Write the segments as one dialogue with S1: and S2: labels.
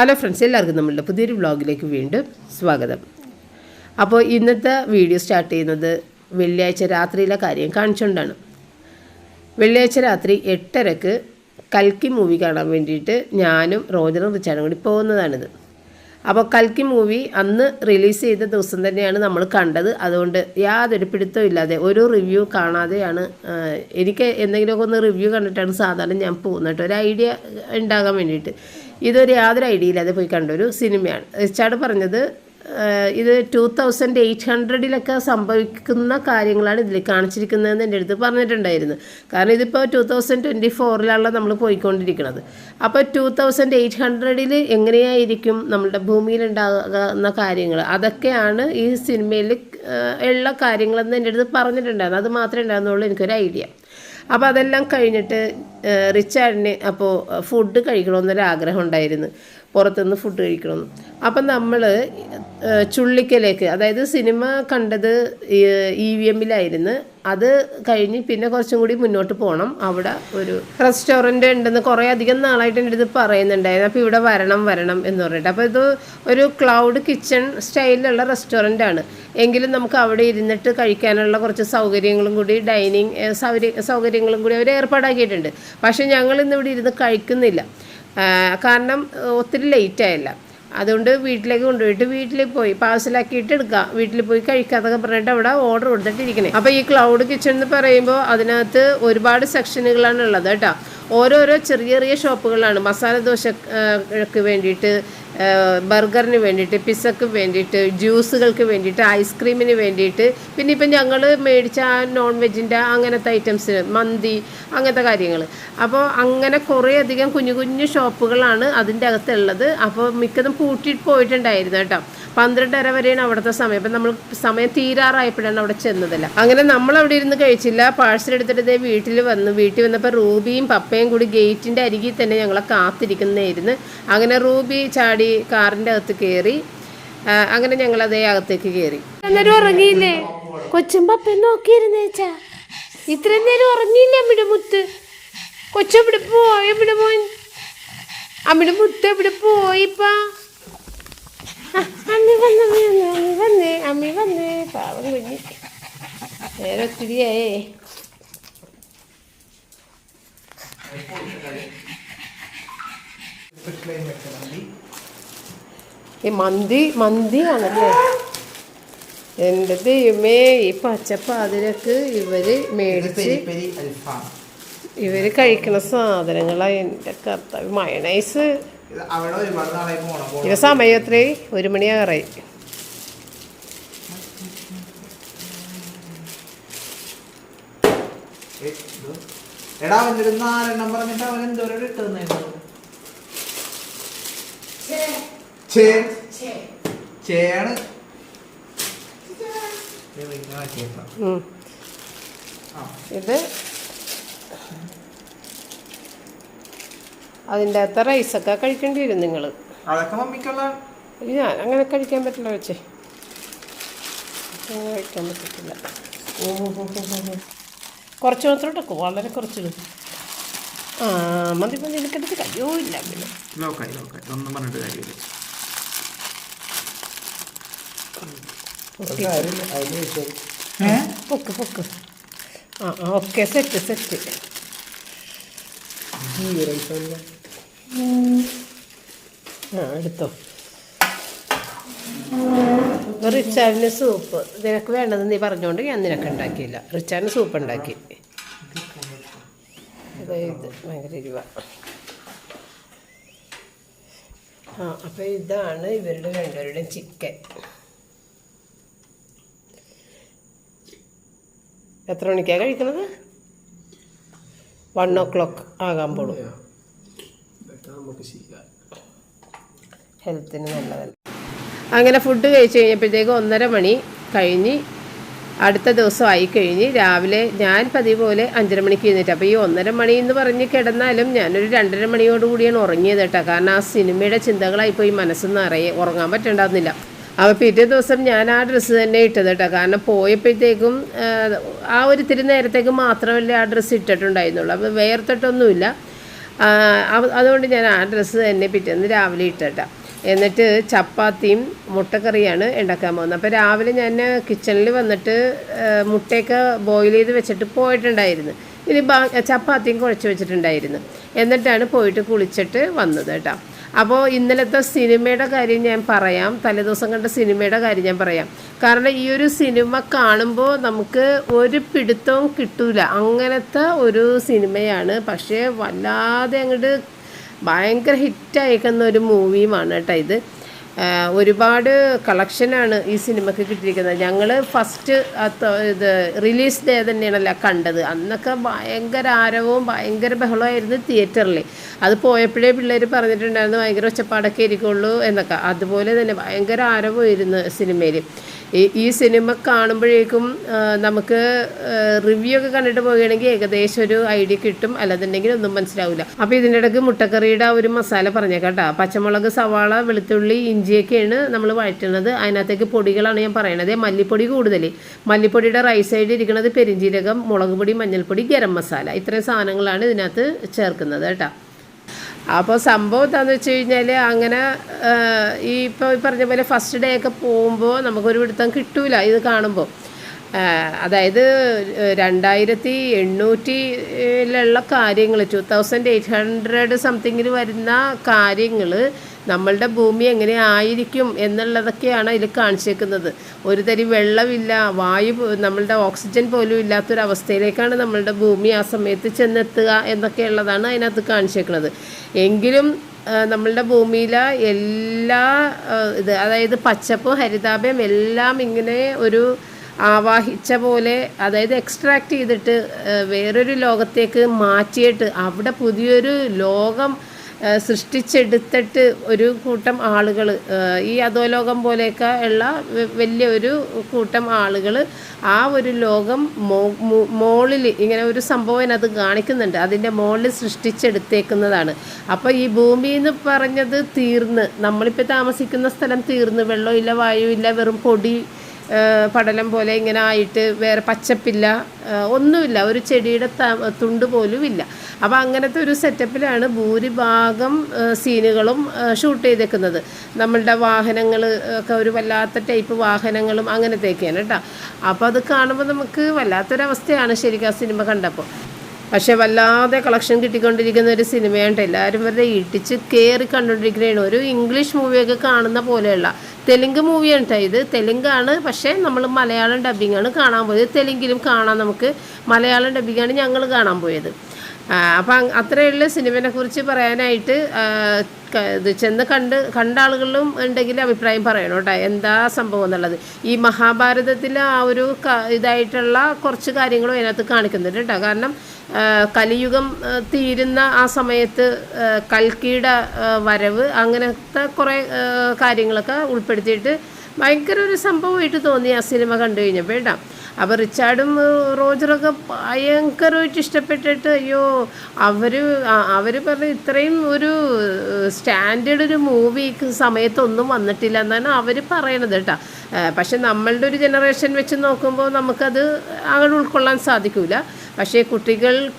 S1: Hello friends എല്ലാവർക്കും നമ്മളുടെ പുതിയൊരു വ്ളോഗിലേക്ക് വീണ്ടും സ്വാഗതം. അപ്പോൾ ഇന്നത്തെ വീഡിയോ സ്റ്റാർട്ട് ചെയ്യുന്നത് വെള്ളിയാഴ്ച രാത്രിയിലെ കാര്യം കാണിച്ചുകൊണ്ടാണ്. വെള്ളിയാഴ്ച രാത്രി എട്ടരക്ക് കൽക്കി മൂവി കാണാൻ വേണ്ടിയിട്ട് ഞാനും റോജറും റിച്ചാനും കൂടി പോകുന്നതാണിത്. അപ്പോൾ കൽക്കി മൂവി അന്ന് റിലീസ് ചെയ്ത ദിവസം തന്നെയാണ് നമ്മൾ കണ്ടത്. അതുകൊണ്ട് യാതൊരു പിടുത്തവും ഇല്ലാതെ ഒരു റിവ്യൂ കാണാതെയാണ് എനിക്ക് എന്തെങ്കിലുമൊക്കെ ഒന്ന് റിവ്യൂ കണ്ടിട്ടാണ് സാധാരണ ഞാൻ പോകുന്നത്. കേട്ടോ ഒരു ഐഡിയ ഉണ്ടാകാൻ വേണ്ടിയിട്ട്. ഇതൊരു യാതൊരു ഐഡിയ ഇല്ലാതെ പോയി കണ്ട ഒരു സിനിമയാണ്. റിച്ചാർഡ് പറഞ്ഞത് ഇത് ടു തൗസൻഡ് എയ്റ്റ് ഹൺഡ്രഡിലൊക്കെ സംഭവിക്കുന്ന കാര്യങ്ങളാണ് ഇതിൽ കാണിച്ചിരിക്കുന്നതെന്ന് എന്റെ അടുത്ത് പറഞ്ഞിട്ടുണ്ടായിരുന്നു. കാരണം ഇതിപ്പോൾ ടു തൗസൻഡ് ട്വന്റി ഫോറിലാണല്ലോ നമ്മൾ പോയിക്കൊണ്ടിരിക്കുന്നത് അപ്പോൾ ടു തൗസൻഡ് എയ്റ്റ് ഹൺഡ്രഡിൽ എങ്ങനെയായിരിക്കും നമ്മുടെ ഭൂമിയിലുണ്ടാകുന്ന കാര്യങ്ങൾ അതൊക്കെയാണ് ഈ സിനിമയിൽ ഉള്ള കാര്യങ്ങളെന്ന് എന്റെ അടുത്ത് പറഞ്ഞിട്ടുണ്ടായിരുന്നു. അത് മാത്രമേ ഉണ്ടായിരുന്നുള്ളൂ എനിക്കൊരു ഐഡിയ. അപ്പോൾ അതെല്ലാം കഴിഞ്ഞിട്ട് റിച്ചാർഡിന് അപ്പോൾ ഫുഡ് കഴിക്കണമെന്നൊരു ആഗ്രഹം ഉണ്ടായിരുന്നു. പുറത്തുനിന്ന് ഫുഡ് കഴിക്കണം അപ്പം നമ്മൾ ചുള്ളിക്കലേക്ക് അതായത് സിനിമ കണ്ടത് ഇ വി എമ്മിലായിരുന്നു അത് കഴിഞ്ഞ് പിന്നെ കുറച്ചും കൂടി മുന്നോട്ട് പോകണം അവിടെ ഒരു റെസ്റ്റോറന്റ് ഉണ്ടെന്ന് കുറേ അധികം നാളായിട്ട് എന്റെ അടുത്ത് പറയുന്നുണ്ടായിരുന്നു. അപ്പോൾ ഇവിടെ വരണം വരണം എന്ന് പറഞ്ഞിട്ട്. അപ്പോൾ ഇത് ഒരു ക്ലൗഡ് കിച്ചൺ സ്റ്റൈലിലുള്ള റെസ്റ്റോറന്റ് ആണ് എങ്കിലും നമുക്ക് അവിടെ ഇരുന്നിട്ട് കഴിക്കാനുള്ള കുറച്ച് സൗകര്യങ്ങളും കൂടി ഡൈനിങ് സൗകര്യ സൗകര്യങ്ങളും കൂടി അവർ ഏർപ്പാടാക്കിയിട്ടുണ്ട്. പക്ഷേ ഞങ്ങൾ ഇന്ന് ഇവിടെ ഇരുന്ന് കഴിക്കുന്നില്ല. കാരണം ഒത്തിരി ലേറ്റ് അതുകൊണ്ട് വീട്ടിലേക്ക് കൊണ്ടുപോയിട്ട് വീട്ടിൽ പോയി. പാഴ്സലാക്കിയിട്ട് എടുക്കാം. വീട്ടിൽ പോയി കഴിക്കാതൊക്കെ പറഞ്ഞിട്ട് അവിടെ ഓർഡർ കൊടുത്തിട്ടിരിക്കണേ. അപ്പോൾ ഈ ക്ലൗഡ് കിച്ചൺ എന്ന് പറയുമ്പോൾ അതിനകത്ത് ഒരുപാട് സെക്ഷനുകളാണ് ഉള്ളത് കേട്ടോ. ഓരോരോ ചെറിയ ചെറിയ ഷോപ്പുകളാണ് മസാല ദോശക്ക് വേണ്ടിയിട്ട് ബർഗറിന് വേണ്ടിയിട്ട് പിസ്സക്ക് വേണ്ടിയിട്ട് ജ്യൂസുകൾക്ക് വേണ്ടിയിട്ട് ഐസ്ക്രീമിന് വേണ്ടിയിട്ട്. പിന്നെ ഇപ്പം ഞങ്ങൾ മേടിച്ച ആ നോൺ വെജിന്റെ അങ്ങനത്തെ ഐറ്റംസിന് മന്തി അങ്ങനത്തെ കാര്യങ്ങൾ അപ്പോൾ അങ്ങനെ കുറേ അധികം കുഞ്ഞു കുഞ്ഞു ഷോപ്പുകളാണ് അതിന്റെ അകത്തുള്ളത്. അപ്പോൾ മിക്കതും പൂട്ടിയിട്ട് പോയിട്ടുണ്ടായിരുന്നു കേട്ടോ. പന്ത്രണ്ടര വരെയാണ് അവിടുത്തെ സമയം. അപ്പം നമ്മൾ സമയം തീരാറായപ്പോഴാണ് അവിടെ ചെന്നതല്ല. അങ്ങനെ നമ്മൾ അവിടെ ഇരുന്ന് കഴിച്ചില്ല. പാഴ്സൽ എടുത്തിട്ട് വീട്ടിൽ വന്നു. വീട്ടിൽ വന്നപ്പോൾ റൂബിയും പപ്പയും കൂടി ഗേറ്റിന്റെ അരികിൽ തന്നെ ഞങ്ങളെ കാത്തിരിക്കുന്നതായിരുന്നു. അങ്ങനെ റൂബി ചാടി കാറിന്റെ അകത്ത് കയറി അങ്ങനെ ഞങ്ങൾ അതേ അകത്തേക്ക് കയറി. അന്നേരം ഉറങ്ങിയില്ലേ? കൊച്ചും പപ്പയും നോക്കിയിരുന്നേച്ചാ ഇത്രയും നേരം ഉറങ്ങിയില്ല അമ്മിടെ മുത്ത്? കൊച്ചെവിടെ പോയി എവിടെ മോൻ? അമ്മിടെ മുത്ത് എവിടെ പോയിപ്പാ അമ്മി വന്ന് അമ്മി വന്ന് അമ്മി വന്നേ അമ്മി വന്നേ. പാവം കുഞ്ഞി. നേരെ ഒത്തിരിയായേ. ഈ മന്തി മന്തിയാണല്ലേ? എന്റെ ദൈവമേ ഈ പച്ചപ്പാതിരക്ക് ഇവർ മേടിച്ച് ഇവർ കഴിക്കണ സാധനങ്ങളാണ് എന്റെ കർത്താവ്. മയണൈസ്. ഇവ സമയം എത്രേ ഒരു മണിയാറായി
S2: എടാ അവന്റെ നാലെണ്ണം പറഞ്ഞിട്ട് അവൻ എന്തോരം ഇട്ടുന്നായിരുന്നു ചേ. ചേയാണ്. ഇത്
S1: അതിന്റെ അകത്ത് റൈസൊക്കെ കഴിക്കേണ്ടി വരും നിങ്ങൾ
S2: അതൊക്കെ മമ്മിക്കുള്ള
S1: ഞാൻ അങ്ങനെ കഴിക്കാൻ പറ്റില്ല വെച്ചേ അങ്ങനെ കഴിക്കാൻ പറ്റത്തില്ല. കുറച്ച് മാത്രം ഇട്ടേക്കും വളരെ കുറച്ചിടും ആ മതി മതി എനിക്കെടുത്ത് കഴിയോ ഇല്ല പിന്നെ.
S2: ലോക്കായി ലോക്കായി. ഒന്നും പറഞ്ഞിട്ട് കാര്യമില്ല.
S1: പൊക്ക്. പൊക്ക് ആ ആ ഓക്കെ സെറ്റ് സെറ്റ്. ആ എടുത്തോ. റിച്ചാറിന് സൂപ്പ്. നിനക്ക് വേണ്ടത് നീ പറഞ്ഞുകൊണ്ട് ഞാൻ നിനക്ക് ഉണ്ടാക്കിയില്ല. റിച്ചാറിന് സൂപ്പ് ഉണ്ടാക്കി. അതായത് ഭയങ്കര രൂപ ആ അപ്പോൾ ഇതാണ് ഇവരുടെ രണ്ടുപേരുടെയും ചിക്കൻ. എത്ര മണിക്കാണ് കഴിക്കുന്നത് വൺ ഓ ക്ലോക്ക് ആകാൻ പോണു. ഹെൽത്തിന് നല്ലതല്ല. അങ്ങനെ ഫുഡ് കഴിച്ച് കഴിഞ്ഞപ്പോഴത്തേക്ക് ഒന്നര മണി കഴിഞ്ഞ് അടുത്ത ദിവസം ആയി കഴിഞ്ഞ് രാവിലെ ഞാൻ പതിവ് പോലെ അഞ്ചര മണിക്ക് എഴുന്നേറ്റ്. അപ്പോൾ ഈ ഒന്നര മണി എന്ന് പറഞ്ഞ് കിടന്നാലും ഞാനൊരു രണ്ടര മണിയോടുകൂടിയാണ് ഉറങ്ങിയത് കേട്ടോ. കാരണം ആ സിനിമയുടെ ചിന്തകളായിപ്പോയി മനസ്സിൽ നിറയെ ഉറങ്ങാൻ പറ്റണ്ടായിരുന്നില്ല. അപ്പോൾ പിറ്റേ ദിവസം ഞാൻ ആ ഡ്രസ്സ് തന്നെ ഇട്ടത് കേട്ടോ. കാരണം പോയപ്പോഴത്തേക്കും ആ, ഒരു ഇത്തിരി നേരത്തേക്ക് മാത്രമല്ലേ ആ ഡ്രസ്സ് ഇട്ടിട്ടുണ്ടായിരുന്നുള്ളൂ. അപ്പോൾ വേർത്തിട്ടൊന്നുമില്ല. അതുകൊണ്ട് ഞാൻ ആ ഡ്രസ്സ് തന്നെ പിറ്റേന്ന് രാവിലെ ഇട്ടട്ട. എന്നിട്ട് ചപ്പാത്തിയും മുട്ടക്കറിയാണ് ഉണ്ടാക്കാൻ പോകുന്നത്. അപ്പോൾ രാവിലെ ഞാൻ കിച്ചണിൽ വന്നിട്ട് മുട്ടയൊക്കെ ബോയിൽ ചെയ്ത് വെച്ചിട്ട് പോയിട്ടുണ്ടായിരുന്നു. ഇനി ചപ്പാത്തിയും കുഴച്ച് വെച്ചിട്ടുണ്ടായിരുന്നു. എന്നിട്ടാണ് പോയിട്ട് കുളിച്ചിട്ട് വന്നത് കേട്ടോ. അപ്പോൾ ഇന്നലത്തെ സിനിമയുടെ കാര്യം ഞാൻ പറയാം. തലേദിവസം കണ്ട സിനിമയുടെ കാര്യം ഞാൻ പറയാം. കാരണം ഈ ഒരു സിനിമ കാണുമ്പോൾ നമുക്ക് ഒരു പിടുത്തവും കിട്ടൂല. അങ്ങനത്തെ ഒരു സിനിമയാണ്. പക്ഷേ വല്ലാതെ അങ്ങോട്ട് ഭയങ്കര ഹിറ്റായേക്കുന്ന ഒരു മൂവിയുമാണ് കേട്ടോ ഇത്. ഒരുപാട് കളക്ഷനാണ് ഈ സിനിമയ്ക്ക് കിട്ടിയിരിക്കുന്നത്. ഞങ്ങൾ ഫസ്റ്റ് ഇത് റിലീസ് ഡേ തന്നെയാണല്ലോ കണ്ടത്. അന്നൊക്കെ ഭയങ്കര ആരവവും ഭയങ്കര ബഹളമായിരുന്നു തിയേറ്ററിൽ അത് പോയപ്പോഴേ പിള്ളേർ പറഞ്ഞിട്ടുണ്ടായിരുന്നു ഭയങ്കര ഒച്ചപ്പാടൊക്കെ ഇരിക്കുള്ളൂ എന്നൊക്കെ. അതുപോലെ തന്നെ ഭയങ്കര ആരവമായിരുന്നു സിനിമയിൽ ഈ സിനിമ കാണുമ്പോഴേക്കും നമുക്ക് റിവ്യൂ ഒക്കെ കണ്ടിട്ട് പോവുകയാണെങ്കിൽ ഏകദേശം ഒരു ഐഡിയ കിട്ടും. അല്ലാന്നുണ്ടെങ്കിൽ ഒന്നും മനസ്സിലാവില്ല അപ്പോൾ ഇടയ്ക്ക് മുട്ടക്കറിയുടെ ആ ഒരു മസാല പറഞ്ഞേക്കാട്ടോ പച്ചമുളക് സവാള വെളുത്തുള്ളി ഇഞ്ചിയൊക്കെയാണ് നമ്മൾ വഴറ്റുന്നത്. അതിനകത്തേക്ക് പൊടികളാണ് ഞാൻ പറയണത്. മല്ലിപ്പൊടി കൂടുതൽ മല്ലിപ്പൊടിയുടെ റൈസ് സൈഡിൽ ഇരിക്കുന്നത് പെരിഞ്ചീരകം മുളക് പൊടി മഞ്ഞൾപ്പൊടി ഗരം മസാല. ഇത്രയും സാധനങ്ങളാണ് ഇതിനകത്ത് ചേർക്കുന്നത് കേട്ടോ. അപ്പോൾ സംഭവം എന്താണെന്ന് വെച്ച് കഴിഞ്ഞാൽ അങ്ങനെ ഈ ഇപ്പോൾ പറഞ്ഞ പോലെ ഫസ്റ്റ് ഡേ ഒക്കെ പോകുമ്പോൾ നമുക്കൊരു പിടുത്തം കിട്ടൂല ഇത് കാണുമ്പോൾ അതായത് രണ്ടായിരത്തി എണ്ണൂറ്റിയിലുള്ള കാര്യങ്ങൾ ടു തൗസൻഡ് എയ്റ്റ് ഹൺഡ്രഡ് സംതിങ്ങിൽ വരുന്ന കാര്യങ്ങൾ നമ്മളുടെ ഭൂമി എങ്ങനെ ആയിരിക്കും എന്നുള്ളതൊക്കെയാണ് ഇതിൽ കാണിച്ചേക്കുന്നത്. ഒരു തരി വെള്ളമില്ല വായു നമ്മളുടെ ഓക്സിജൻ പോലും ഇല്ലാത്തൊരവസ്ഥയിലേക്കാണ് നമ്മളുടെ ഭൂമി ആ സമയത്ത് ചെന്നെത്തുക എന്നൊക്കെയുള്ളതാണ് അതിനകത്ത് കാണിച്ചേക്കുന്നത്. എങ്കിലും നമ്മളുടെ ഭൂമിയിലെ എല്ലാ ഇത് അതായത് പച്ചപ്പും ഹരിതാപയും എല്ലാം ഇങ്ങനെ ഒരു ആവാഹിച്ച പോലെ അതായത് എക്സ്ട്രാക്ട് ചെയ്തിട്ട് വേറൊരു ലോകത്തേക്ക് മാറ്റിയിട്ട് അവിടെ പുതിയൊരു ലോകം സൃഷ്ടിച്ചെടുത്തിട്ട് ഒരു കൂട്ടം ആളുകൾ ഈ അധോലോകം പോലെയൊക്കെ ഉള്ള വലിയ ഒരു കൂട്ടം ആളുകൾ ആ ഒരു ലോകം മോളിൽ ഇങ്ങനെ ഒരു സംഭവം അതിനകത്ത് കാണിക്കുന്നുണ്ട്. അതിന്റെ മോളിൽ സൃഷ്ടിച്ചെടുത്തേക്കുന്നതാണ്. അപ്പോൾ ഈ ഭൂമി എന്ന് പറഞ്ഞത് തീർന്ന്. നമ്മളിപ്പോൾ താമസിക്കുന്ന സ്ഥലം തീർന്ന്. വെള്ളമില്ല വായുവില്ല വെറും പൊടി പടലം പോലെ ഇങ്ങനെ ആയിട്ട് വേറെ പച്ചപ്പില്ല ഒന്നുമില്ല. ഒരു ചെടിയുടെ തുണ്ട് പോലും ഇല്ല. അപ്പോൾ അങ്ങനത്തെ ഒരു സെറ്റപ്പിലാണ് ഭൂരിഭാഗം സീനുകളും ഷൂട്ട് ചെയ്തേക്കുന്നത്. നമ്മളുടെ വാഹനങ്ങൾ ഒക്കെ ഒരു വല്ലാത്ത ടൈപ്പ് വാഹനങ്ങളും അങ്ങനത്തെയൊക്കെയാണ് കേട്ടോ. അപ്പോൾ അത് കാണുമ്പോൾ നമുക്ക് വല്ലാത്തൊരവസ്ഥയാണ് ശരിക്കും ആ സിനിമ കണ്ടപ്പോൾ. പക്ഷെ വല്ലാതെ കളക്ഷൻ കിട്ടിക്കൊണ്ടിരിക്കുന്ന ഒരു സിനിമയുണ്ട്. എല്ലാവരും വെറുതെ ഇടിച്ച് കയറി കണ്ടുകൊണ്ടിരിക്കുന്നതാണ് ഒരു ഇംഗ്ലീഷ് മൂവിയൊക്കെ കാണുന്ന പോലെയുള്ള തെലുങ്ക് മൂവിയാണ് കേട്ടോ ഇത്. തെലുങ്കാണ് പക്ഷേ നമ്മൾ മലയാളം ഡബിങ്ങാണ് കാണാൻ പോയത്. തെലുങ്കിലും കാണാൻ നമുക്ക്. മലയാളം ഡബിങ്ങാണ് ഞങ്ങൾ കാണാൻ പോയത്. അപ്പം അത്രയുള്ള സിനിമയെ കുറിച്ച് പറയാനായിട്ട്. ഇത് ചെന്ന് കണ്ട് കണ്ട ആളുകളിലും ഉണ്ടെങ്കിൽ അഭിപ്രായം പറയണം കേട്ടോ. എന്താ സംഭവം എന്നുള്ളത്? ഈ മഹാഭാരതത്തിലെ ആ ഒരു ഇതായിട്ടുള്ള കുറച്ച് കാര്യങ്ങളും അതിനകത്ത് കാണിക്കുന്നുണ്ട് കേട്ടോ. കാരണം കലിയുഗം തീരുന്ന ആ സമയത്ത് കൽക്കിയുടെ വരവ് അങ്ങനത്തെ കുറേ കാര്യങ്ങളൊക്കെ ഉൾപ്പെടുത്തിയിട്ട് ഭയങ്കര ഒരു സംഭവമായിട്ട് തോന്നി ആ സിനിമ കണ്ടു കഴിഞ്ഞപ്പോൾ കേട്ടോ. അപ്പോൾ റിച്ചാർഡും റോജറൊക്കെ ഭയങ്കരമായിട്ട് ഇഷ്ടപ്പെട്ടിട്ട് അയ്യോ അവർ അവർ പറഞ്ഞ ഇത്രയും ഒരു സ്റ്റാൻഡേർഡ് ഒരു മൂവി സമയത്തൊന്നും വന്നിട്ടില്ല എന്നാണ് അവർ പറയണത് കേട്ടോ. പക്ഷെ നമ്മളുടെ ഒരു ജനറേഷൻ വെച്ച് നോക്കുമ്പോൾ നമുക്കത് അങ്ങനെ ഉൾക്കൊള്ളാൻ സാധിക്കില്ല പക്ഷേ കുട്ടികളുടെ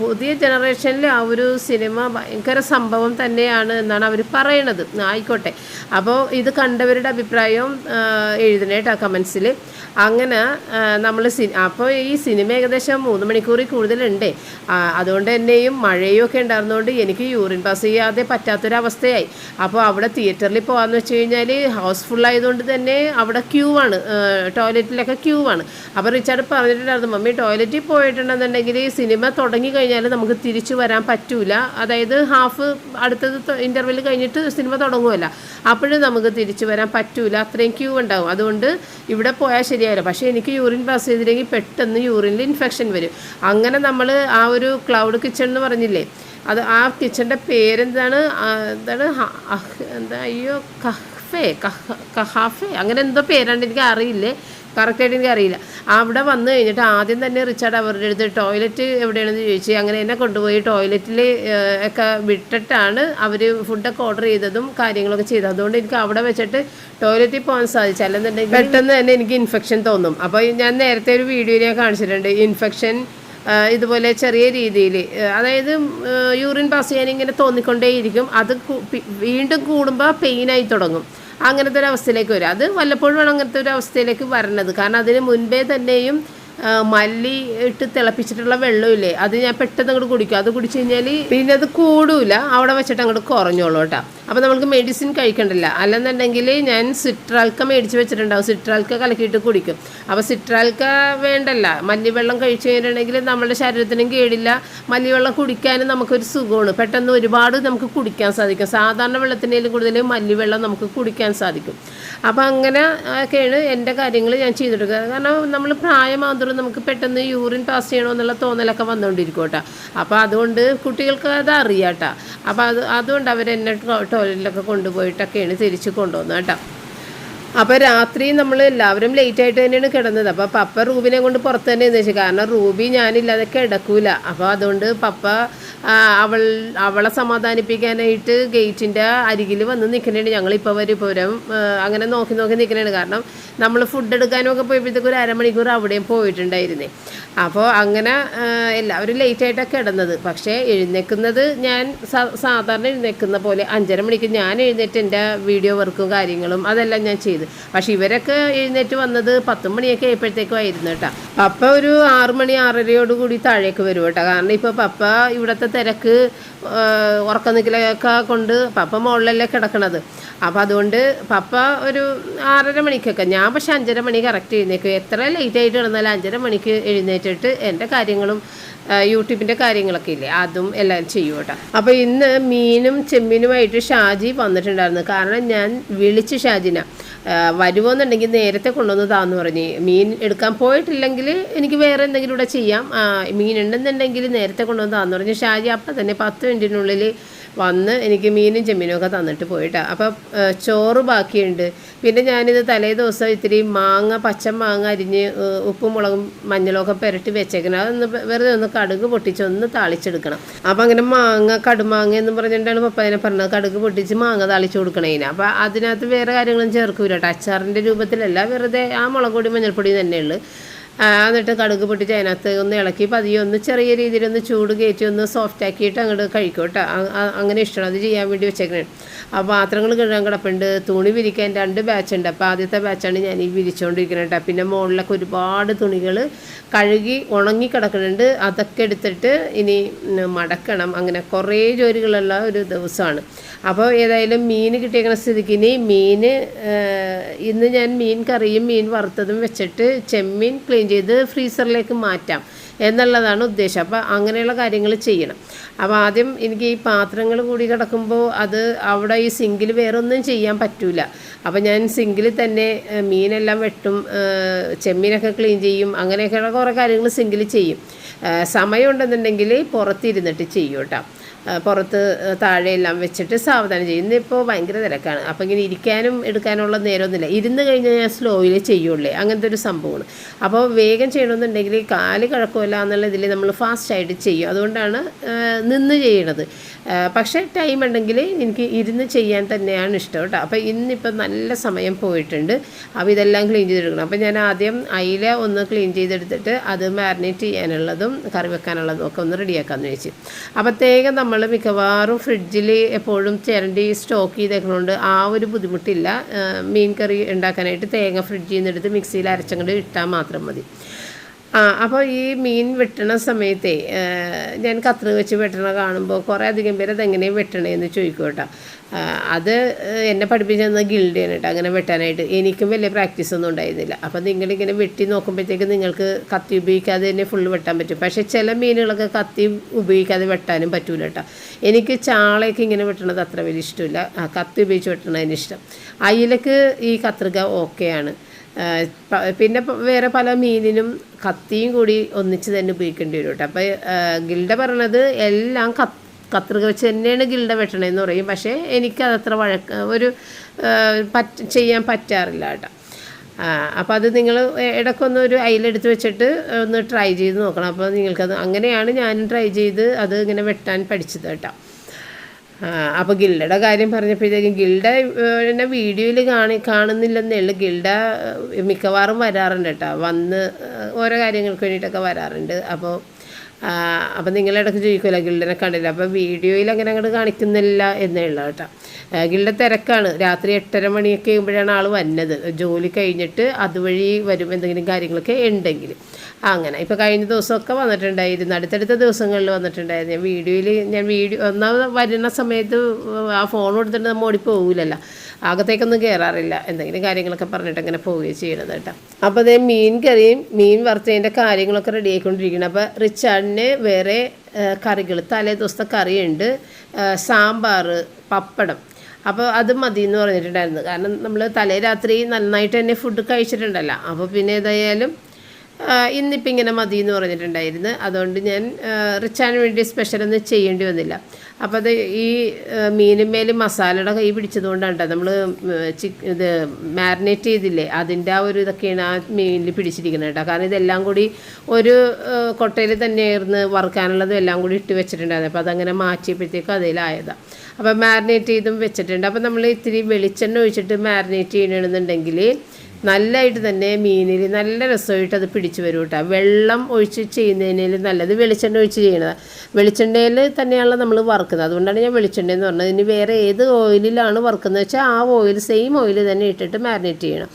S1: പുതിയ ജനറേഷനിൽ ആ ഒരു സിനിമ ഭയങ്കര സംഭവം തന്നെയാണ് എന്നാണ് അവർ പറയണത്. ആയിക്കോട്ടെ. അപ്പോൾ ഇത് കണ്ടവരുടെ അഭിപ്രായവും ആ, എഴുതണേ കമൻസിൽ അങ്ങനെ നമ്മൾ സി അപ്പോൾ ഈ സിനിമ ഏകദേശം മൂന്ന് മണിക്കൂറിൽ കൂടുതലുണ്ട്. അതുകൊണ്ട് തന്നെയും മഴയും ഒക്കെ ഉണ്ടായിരുന്നതുകൊണ്ട് എനിക്ക് യൂറിൻ പാസ് ചെയ്യാതെ പറ്റാത്തൊരവസ്ഥയായി. അപ്പോൾ അവിടെ തിയേറ്ററിൽ പോകാമെന്ന് വെച്ച് കഴിഞ്ഞാൽ ഹൗസ്ഫുൾ ആയതുകൊണ്ട് തന്നെ അവിടെ ക്യൂ ആണ്. ടോയ്ലറ്റിലൊക്കെ ക്യൂ ആണ്. അപ്പോൾ റിച്ചാർഡ് പറഞ്ഞിട്ടുണ്ടായിരുന്നു മമ്മി ടോയ്ലറ്റിൽ പോയിട്ടുണ്ടെന്നുണ്ടെങ്കിൽ സിനിമ തുടങ്ങി കഴിഞ്ഞാൽ നമുക്ക് തിരിച്ചു വരാൻ പറ്റൂല. അതായത് ഹാഫ് അടുത്തത് ഇന്റർവെൽ കഴിഞ്ഞിട്ട് സിനിമ തുടങ്ങുമല്ല അപ്പോഴും നമുക്ക് തിരിച്ചു വരാൻ പറ്റൂല. അത്രയും ക്യൂ ഉണ്ടാവും. അതുകൊണ്ട് ഇവിടെ പോയാൽ ശരിയാവില്ല. പക്ഷേ എനിക്ക് യൂറിൻ പാസ് ചെയ്തില്ലെങ്കിൽ പെട്ടെന്ന് യൂറിനിൽ ഇൻഫെക്ഷൻ വരും. അങ്ങനെ നമ്മൾ ആ ഒരു ക്ലൗഡ് കിച്ചൺ എന്ന് പറഞ്ഞില്ലേ അത് ആ കിച്ചന്റെ പേരെന്താണ്? എന്താണ്? എന്താ? അയ്യോ കഹ്ഫേ കഹ് കഹാഫേ. അങ്ങനെ എന്തോ പേരാണ് എനിക്ക് അറിയില്ലേ. കറക്റ്റായിട്ട് എനിക്ക് അറിയില്ല. അവിടെ വന്നു കഴിഞ്ഞിട്ട് ആദ്യം തന്നെ റിച്ചാർഡ് അവരുടെ അടുത്ത് ടോയ്ലറ്റ് എവിടെയാണെന്ന് ചോദിച്ചു അങ്ങനെ എന്നെ കൊണ്ടുപോയി ടോയ്ലറ്റിൽ ഒക്കെ വിട്ടിട്ടാണ് അവർ ഫുഡൊക്കെ ഓർഡർ ചെയ്തതും കാര്യങ്ങളൊക്കെ ചെയ്തത്. അതുകൊണ്ട് എനിക്ക് അവിടെ വെച്ചിട്ട് ടോയ്ലറ്റിൽ പോകാൻ സാധിച്ചു. അല്ലെന്നുണ്ടെങ്കിൽ പെട്ടെന്ന് തന്നെ എനിക്ക് ഇൻഫെക്ഷൻ തോന്നും. അപ്പോൾ ഞാൻ നേരത്തെ ഒരു വീഡിയോ ഞാൻ കാണിച്ചിട്ടുണ്ട്. ഇൻഫെക്ഷൻ ഇതുപോലെ ചെറിയ രീതിയിൽ അതായത് യൂറിൻ പാസ് ചെയ്യാൻ ഇങ്ങനെ തോന്നിക്കൊണ്ടേയിരിക്കും. അത് വീണ്ടും കൂടുമ്പോൾ പെയിനായി തുടങ്ങും. അങ്ങനത്തെ ഒരു അവസ്ഥയിലേക്ക് വരും. അത് വല്ലപ്പോഴും അങ്ങനത്തെ ഒരു അവസ്ഥയിലേക്ക് വരണത്. കാരണം അതിന് മുൻപേ തന്നെയും മല്ലി ഇട്ട് തിളപ്പിച്ചിട്ടുള്ള വെള്ളമില്ലേ അത് ഞാൻ പെട്ടെന്ന് അങ്ങോട്ട് കുടിക്കും. അത് കുടിച്ചു കഴിഞ്ഞാൽ പിന്നെ അത് കൂടൂല. അവിടെ വെച്ചിട്ട് അങ്ങോട്ട് കുറഞ്ഞോളൂ കേട്ടോ. അപ്പോൾ നമുക്ക് മെഡിസിൻ കഴിക്കണ്ടല്ല. അല്ലെന്നുണ്ടെങ്കിൽ ഞാൻ സിട്രാൽക്ക മേടിച്ച് വെച്ചിട്ടുണ്ടാവും. സിട്രാൽക്ക കലക്കിയിട്ട് കുടിക്കും. അപ്പോൾ സിട്രാൽക്ക വേണ്ടല്ല. മല്ലിവെള്ളം കഴിച്ചു കഴിഞ്ഞിട്ടുണ്ടെങ്കിൽ നമ്മുടെ ശരീരത്തിനും കേടില്ല. മല്ലിവെള്ളം കുടിക്കാനും നമുക്കൊരു സുഖമാണ്. പെട്ടെന്ന് ഒരുപാട് നമുക്ക് കുടിക്കാൻ സാധിക്കും. സാധാരണ വെള്ളത്തിനേലും കൂടുതൽ മല്ലിവെള്ളം നമുക്ക് കുടിക്കാൻ സാധിക്കും. അപ്പോൾ അങ്ങനെ ഒക്കെയാണ് എന്റെ കാര്യങ്ങൾ ഞാൻ ചെയ്തെടുക്കുക കാരണം നമ്മൾ പ്രായമാകുന്നതോറും നമുക്ക് പെട്ടെന്ന് യൂറിൻ പാസ് ചെയ്യണമെന്നുള്ള തോന്നലൊക്കെ വന്നുകൊണ്ടിരിക്കും കേട്ടോ അപ്പോൾ അതുകൊണ്ട് കുട്ടികൾക്ക് അത് അറിയാം കേട്ടോ അപ്പോൾ അത് അതുകൊണ്ട് അവരെന്നെ ടോയ്ലറ്റിലൊക്കെ കൊണ്ടുപോയിട്ടൊക്കെയാണ് തിരിച്ച് കൊണ്ടുവന്നത് കേട്ടോ അപ്പോൾ രാത്രി നമ്മൾ എല്ലാവരും ലേറ്റ് ആയിട്ട് തന്നെയാണ് കിടന്നത്. അപ്പോൾ പപ്പ റൂബിനെ കൊണ്ട് പുറത്ത് തന്നെ വെച്ചു കാരണം റൂബി ഞാനില്ലാതെ കിടക്കൂല. അപ്പോൾ അതുകൊണ്ട് പപ്പ അവൾ അവളെ സമാധാനിപ്പിക്കാനായിട്ട് ഗേറ്റിന്റെ അരികിൽ വന്ന് നിൽക്കുന്നുണ്ട്. ഞങ്ങളിപ്പോൾ വരും. ഇപ്പോൾ വരും. അങ്ങനെ നോക്കി നോക്കി നിൽക്കുന്നുണ്ട്. കാരണം നമ്മൾ ഫുഡ് എടുക്കാനൊക്കെ പോയപ്പോഴത്തേക്ക് ഒരു അരമണിക്കൂർ അവിടെയും പോയിട്ടുണ്ടായിരുന്നേ. അപ്പോൾ അങ്ങനെ എല്ലാവരും ലേറ്റായിട്ടാണ് കിടന്നത്. പക്ഷേ എഴുന്നേക്കുന്നത് ഞാൻ സാധാരണ എഴുന്നേക്കുന്ന പോലെ അഞ്ചര മണിക്ക് ഞാൻ എഴുന്നേറ്റ് എന്റെ വീഡിയോ വർക്കും കാര്യങ്ങളും അതെല്ലാം ഞാൻ ചെയ്തു. പക്ഷേ ഇവരൊക്കെ എഴുന്നേറ്റ് വന്നത് പത്ത് മണിയൊക്കെ ആയപ്പോഴത്തേക്കും ആയിരുന്നു കേട്ടോ. പപ്പ ഒരു ആറു മണി ആറരയോട് കൂടി താഴേക്ക് വരും കേട്ടോ. കാരണം ഇപ്പോൾ പപ്പ ഇവിടുത്തെ തിരക്ക് ഉറക്കം നിൽക്കലൊക്കെ കൊണ്ട് പപ്പ മുകളിലല്ലേ കിടക്കണത്. അപ്പോൾ അതുകൊണ്ട് പപ്പ ഒരു ആറര മണിക്കൊക്കെ ഞാൻ പക്ഷെ അഞ്ചര മണി കറക്റ്റ് എഴുന്നേക്കും. എത്ര ലേറ്റ് ആയിട്ട് കിടന്നാലും അഞ്ചര മണിക്ക് എഴുന്നേറ്റിട്ട് എന്റെ കാര്യങ്ങളും യൂട്യൂബിന്റെ കാര്യങ്ങളൊക്കെ ഇല്ലേ? അതും എല്ലാം ചെയ്യും കേട്ടോ. അപ്പോൾ ഇന്ന് മീനും ചെമ്മീനുമായിട്ട് ഷാജി വന്നിട്ടുണ്ടായിരുന്നു. കാരണം ഞാൻ വിളിച്ച് ഷാജിന വരുമോന്നുണ്ടെങ്കിൽ നേരത്തെ കൊണ്ടുവന്ന് താന്ന് പറഞ്ഞ് മീൻ എടുക്കാൻ പോയിട്ടില്ലെങ്കിൽ എനിക്ക് വേറെ എന്തെങ്കിലും ഇവിടെ ചെയ്യാം. മീൻ ഉണ്ടെന്നുണ്ടെങ്കിൽ നേരത്തെ കൊണ്ടുവന്ന് താന്ന് പറഞ്ഞ്. ഷാജി അപ്പം തന്നെ പത്ത് മിനിറ്റിനുള്ളിൽ വന്ന് എനിക്ക് മീനും ചെമ്മീനും ഒക്കെ തന്നിട്ട് പോയിട്ടാ. അപ്പം ചോറ് ബാക്കിയുണ്ട്. പിന്നെ ഞാനിത് തലേ ദിവസം ഇത്തിരി മാങ്ങ പച്ച മാങ്ങ അരിഞ്ഞ് ഉപ്പും മുളകും മഞ്ഞളും ഒക്കെ പുരട്ടി വെച്ചേക്കണം. അതൊന്ന് വെറുതെ ഒന്ന് കടുക് പൊട്ടിച്ച് ഒന്ന് താളിച്ചെടുക്കണം. അപ്പം അങ്ങനെ മാങ്ങ കടുമാങ്ങ എന്ന് പറഞ്ഞിട്ടാണ് അതിനെ പറഞ്ഞത്. കടുക് പൊട്ടിച്ച് മാങ്ങ താളിച്ച് കൊടുക്കണേന് അപ്പം അതിനകത്ത് വേറെ കാര്യങ്ങളും ചേർക്കൂല കേട്ടോ അച്ചാറിന്റെ രൂപത്തിലല്ല വെറുതെ ആ മുളക് പൊടി മഞ്ഞൾപ്പൊടി തന്നെയുള്ളു എന്നിട്ട് കടുക് പൊട്ടിച്ച് അതിനകത്ത് ഒന്ന് ഇളക്കി. പതിയെ ഒന്ന് ചെറിയ രീതിയിൽ ഒന്ന് ചൂട് കയറ്റി ഒന്ന് സോഫ്റ്റ് ആക്കിയിട്ട് അങ്ങോട്ട് കഴിക്കും കേട്ടോ. അങ്ങനെ ഇഷ്ടമാണ്. അത് ചെയ്യാൻ വേണ്ടി വെച്ചേക്കണേ ആ പാത്രങ്ങൾ കഴുകാൻ കിടപ്പുണ്ട്. തുണി വിരിക്കാൻ രണ്ട് ബാച്ച് ഉണ്ട്. അപ്പോൾ ആദ്യത്തെ ബാച്ചാണ് ഞാൻ ഈ വിരിച്ചുകൊണ്ടിരിക്കുന്നത് കേട്ടോ. പിന്നെ മുകളിലൊക്കെ ഒരുപാട് തുണികൾ കഴുകി ഉണങ്ങി കിടക്കുന്നുണ്ട് അതൊക്കെ എടുത്തിട്ട് ഇനി മടക്കണം. അങ്ങനെ കുറേ ജോലികളുള്ള ഒരു ദിവസമാണ്. അപ്പോൾ ഏതായാലും മീൻ കിട്ടിയേക്കുന്ന സ്ഥിതിക്ക് ഇനി മീൻ ഇന്ന് ഞാൻ മീൻ കറിയും മീൻ വറുത്തതും വെച്ചിട്ട് ചെമ്മീൻ ക്ലീൻ ചെയ്ത് ഫ്രീസറിലേക്ക് മാറ്റാം എന്നുള്ളതാണ് ഉദ്ദേശം. അപ്പോൾ അങ്ങനെയുള്ള കാര്യങ്ങൾ ചെയ്യണം. അപ്പോൾ ആദ്യം എനിക്ക് ഈ പാത്രങ്ങൾ കൂടി കിടക്കുമ്പോൾ അത് അവിടെ ഈ സിങ്കിൽ വേറെ ഒന്നും ചെയ്യാൻ പറ്റൂല. അപ്പോൾ ഞാൻ സിങ്കിൽ തന്നെ മീനെല്ലാം വെട്ടും ചെമ്മീനൊക്കെ ക്ലീൻ ചെയ്യും അങ്ങനെയൊക്കെയുള്ള കുറേ കാര്യങ്ങൾ സിങ്കിൽ ചെയ്യും. സമയമുണ്ടെന്നുണ്ടെങ്കിൽ പുറത്തിരുന്നിട്ട് ചെയ്യും കേട്ടോ പുറത്ത് താഴെയെല്ലാം വെച്ചിട്ട് സാവധാനം ചെയ്യും. ഇന്നിപ്പോൾ ഭയങ്കര തിരക്കാണ്. അപ്പോൾ ഇങ്ങനെ ഇരിക്കാനും എടുക്കാനുള്ള നേരമൊന്നുമില്ല. ഇരുന്ന് കഴിഞ്ഞാൽ ഞാൻ സ്ലോയിൽ ചെയ്യുള്ളേ. അങ്ങനത്തെ ഒരു സംഭവമാണ്. അപ്പോൾ വേഗം ചെയ്യണമെന്നുണ്ടെങ്കിൽ കാൽ കഴക്കമില്ല എന്നുള്ള ഇതിൽ നമ്മൾ ഫാസ്റ്റായിട്ട് ചെയ്യും. അതുകൊണ്ടാണ് നിന്ന് ചെയ്യണത്. പക്ഷേ ടൈം ഉണ്ടെങ്കിൽ എനിക്ക് ഇരുന്ന് ചെയ്യാൻ തന്നെയാണ് ഇഷ്ടം കേട്ടോ. അപ്പോൾ ഇന്നിപ്പോൾ നല്ല സമയം പോയിട്ടുണ്ട്. അപ്പോൾ ഇതെല്ലാം ക്ലീൻ ചെയ്തെടുക്കണം. അപ്പോൾ ഞാൻ ആദ്യം അയില ഒന്ന് ക്ലീൻ ചെയ്തെടുത്തിട്ട് അത് മാരിനേറ്റ് ചെയ്യാനുള്ളതും കറി വെക്കാനുള്ളതും ഒക്കെ ഒന്ന് റെഡിയാക്കാമെന്ന് വെച്ച് അപ്പോഴത്തേക്കും നമ്മൾ മിക്കവാറും ഫ്രിഡ്ജിൽ എപ്പോഴും ചിരണ്ടി സ്റ്റോക്ക് ചെയ്തേക്കണോണ്ട് ആ ഒരു ബുദ്ധിമുട്ടില്ല. മീൻ കറി ഉണ്ടാക്കാനായിട്ട് തേങ്ങ ഫ്രിഡ്ജിൽ നിന്ന് എടുത്ത് മിക്സിയിൽ അരച്ചങ്ങോട്ട് ഇട്ടാൽ മാത്രം മതി. ആ അപ്പോൾ ഈ മീൻ വെട്ടണ സമയത്തെ ഞാൻ കത്രിക വെച്ച് വെട്ടണ കാണുമ്പോൾ കുറേ അധികം പേര് അതെങ്ങനെയും വെട്ടണേന്ന് ചോദിക്കും കേട്ടോ അത് എന്നെ പഠിപ്പിച്ചെന്ന ഗിൽഡിയാണ് കേട്ടോ അങ്ങനെ വെട്ടാനായിട്ട്. എനിക്കും വലിയ പ്രാക്ടീസ് ഒന്നും ഉണ്ടായിരുന്നില്ല. അപ്പോൾ നിങ്ങളിങ്ങനെ വെട്ടി നോക്കുമ്പോഴത്തേക്ക് നിങ്ങൾക്ക് കത്തി ഉപയോഗിക്കാതെ തന്നെ ഫുള്ള് വെട്ടാൻ പറ്റും. പക്ഷേ ചില മീനുകളൊക്കെ കത്തി ഉപയോഗിക്കാതെ വെട്ടാനും പറ്റൂല കേട്ടോ എനിക്ക് ചാളയൊക്കെ ഇങ്ങനെ വെട്ടണത് അത്ര വലിയ ഇഷ്ടമില്ല. കത്തി ഉപയോഗിച്ച് വെട്ടണതിന് ഇഷ്ടം. അയിലക്ക് ഈ കത്രിക ഓക്കെയാണ് പിന്നെ വേറെ പല മീനിനും കത്തിയും കൂടി ഒന്നിച്ച് തന്നെ ഉപയോഗിക്കേണ്ടി വരും കേട്ടോ. അപ്പോൾ ഗിൽഡ പറഞ്ഞത് എല്ലാം കത്ത് കത്രിക വെച്ച് തന്നെയാണ് ഗിൽഡ വെട്ടണതെന്ന് പറയും. പക്ഷേ എനിക്കതത്ര വഴക്ക ഒരു പറ്റ ചെയ്യാൻ പറ്റാറില്ല കേട്ടോ. അപ്പോൾ അത് നിങ്ങൾ ഇടയ്ക്കൊന്ന് ഒരു അയിലെടുത്ത് വെച്ചിട്ട് ഒന്ന് ട്രൈ ചെയ്ത് നോക്കണം. അപ്പോൾ നിങ്ങൾക്കത് അങ്ങനെയാണ് ഞാനും ട്രൈ ചെയ്ത് അത് ഇങ്ങനെ വെട്ടാൻ പഠിച്ചത് കേട്ടോ. അപ്പോൾ ഗിൽഡയുടെ കാര്യം പറഞ്ഞപ്പോഴത്തേക്കും ഗിൽഡ എന്നെ വീഡിയോയിൽ കാണി കാണുന്നില്ലെന്നേ ഉള്ളൂ. ഗിൽഡ മിക്കവാറും വരാറുണ്ട് കേട്ടോ. വന്ന് ഓരോ കാര്യങ്ങൾക്ക് വേണ്ടിയിട്ടൊക്കെ വരാറുണ്ട്. അപ്പോൾ അപ്പം നിങ്ങളിടയ്ക്ക് ചോദിക്കുമല്ലോ ഗിൽഡനെ കണ്ടില്ല. അപ്പോൾ വീഡിയോയിൽ അങ്ങനെ അങ്ങോട്ട് കാണിക്കുന്നില്ല എന്നേ കേട്ടോ. ഗിൽഡ തിരക്കാണ്. രാത്രി എട്ടര മണിയൊക്കെ ആകുമ്പോഴാണ് ആൾ വന്നത്. ജോലി കഴിഞ്ഞിട്ട് അതുവഴി വരും എന്തെങ്കിലും കാര്യങ്ങളൊക്കെ ഉണ്ടെങ്കിൽ. അങ്ങനെ ഇപ്പോൾ കഴിഞ്ഞ ദിവസമൊക്കെ വന്നിട്ടുണ്ടായിരുന്നു. അടുത്തടുത്ത ദിവസങ്ങളിൽ വന്നിട്ടുണ്ടായിരുന്നു. ഞാൻ വീഡിയോയിൽ ഞാൻ വീഡിയോ ഒന്നാമത് വരുന്ന സമയത്ത് ആ ഫോൺ കൊടുത്തിട്ട് നമ്മൾ ഓടി പോകില്ലല്ലോ അകത്തേക്കൊന്നും കയറാറില്ല എന്തെങ്കിലും കാര്യങ്ങളൊക്കെ പറഞ്ഞിട്ട് അങ്ങനെ പോവുകയും ചെയ്യണത് കേട്ടോ. അപ്പോൾ അതേ മീൻ കറിയും മീൻ വറുത്തതിന്റെ കാര്യങ്ങളൊക്കെ റെഡി ആയിക്കൊണ്ടിരിക്കണം അപ്പോൾ റിച്ചാർഡിന് വേറെ കറികൾ തലേ ദിവസത്തെ കറിയുണ്ട് സാമ്പാർ പപ്പടം. അപ്പോൾ അത് മതി എന്ന് പറഞ്ഞിട്ടുണ്ടായിരുന്നു. കാരണം നമ്മൾ തലേ രാത്രി നന്നായിട്ട് തന്നെ ഫുഡ് കഴിച്ചിട്ടുണ്ടല്ലോ. അപ്പോൾ പിന്നെ ഏതായാലും ഇന്നിപ്പോൾ ഇങ്ങനെ മതി എന്ന് പറഞ്ഞിട്ടുണ്ടായിരുന്നു. അതുകൊണ്ട് ഞാൻ റിച്ചാൻ വേണ്ടി സ്പെഷ്യലൊന്നും ചെയ്യേണ്ടി വന്നില്ല. അപ്പോൾ അത് ഈ മീനുമേൽ മസാലയുടെ കൈ പിടിച്ചതുകൊണ്ടാണ് നമ്മൾ ചിക്ക് ഇത് മാരിനേറ്റ് ചെയ്തില്ലേ അതിന്റെ ആ ഒരു ഇതൊക്കെയാണ് ആ മീനിൽ പിടിച്ചിരിക്കുന്നത് കേട്ടോ കാരണം ഇതെല്ലാം കൂടി ഒരു കൊട്ടയിൽ തന്നെയായിരുന്നു വറുക്കാനുള്ളതും എല്ലാം കൂടി ഇട്ട് വെച്ചിട്ടുണ്ടായിരുന്നു. അപ്പോൾ അതങ്ങനെ മാറ്റിയപ്പോഴത്തേക്കും അതിലായതാണ് അപ്പോൾ മാരിനേറ്റ് ചെയ്തും വെച്ചിട്ടുണ്ട്. അപ്പോൾ നമ്മൾ ഇത്തിരി വെളിച്ചെണ്ണ ഒഴിച്ചിട്ട് മാരിനേറ്റ് ചെയ്യണമെന്നുണ്ടെങ്കിൽ നല്ലതായിട്ട് തന്നെ മീനിൽ നല്ല രസമായിട്ട് അത് പിടിച്ചു വരും കേട്ടോ. വെള്ളം ഒഴിച്ച് ചെയ്യുന്നതിനേലും നല്ലത് വെളിച്ചെണ്ണ ഒഴിച്ച് ചെയ്യണത്. വെളിച്ചെണ്ണയിൽ തന്നെയാണല്ലോ നമ്മൾ വറുക്കുന്നത്. അതുകൊണ്ടാണ് ഞാൻ വെളിച്ചെണ്ണ എന്ന് പറഞ്ഞത്. ഇനി വേറെ ഏത് ഓയിലിലാണ് വറുക്കുന്നത് വെച്ചാൽ ആ ഓയിൽ സെയിം ഓയിൽ തന്നെ ഇട്ടിട്ട് മാരിനേറ്റ് ചെയ്യണം.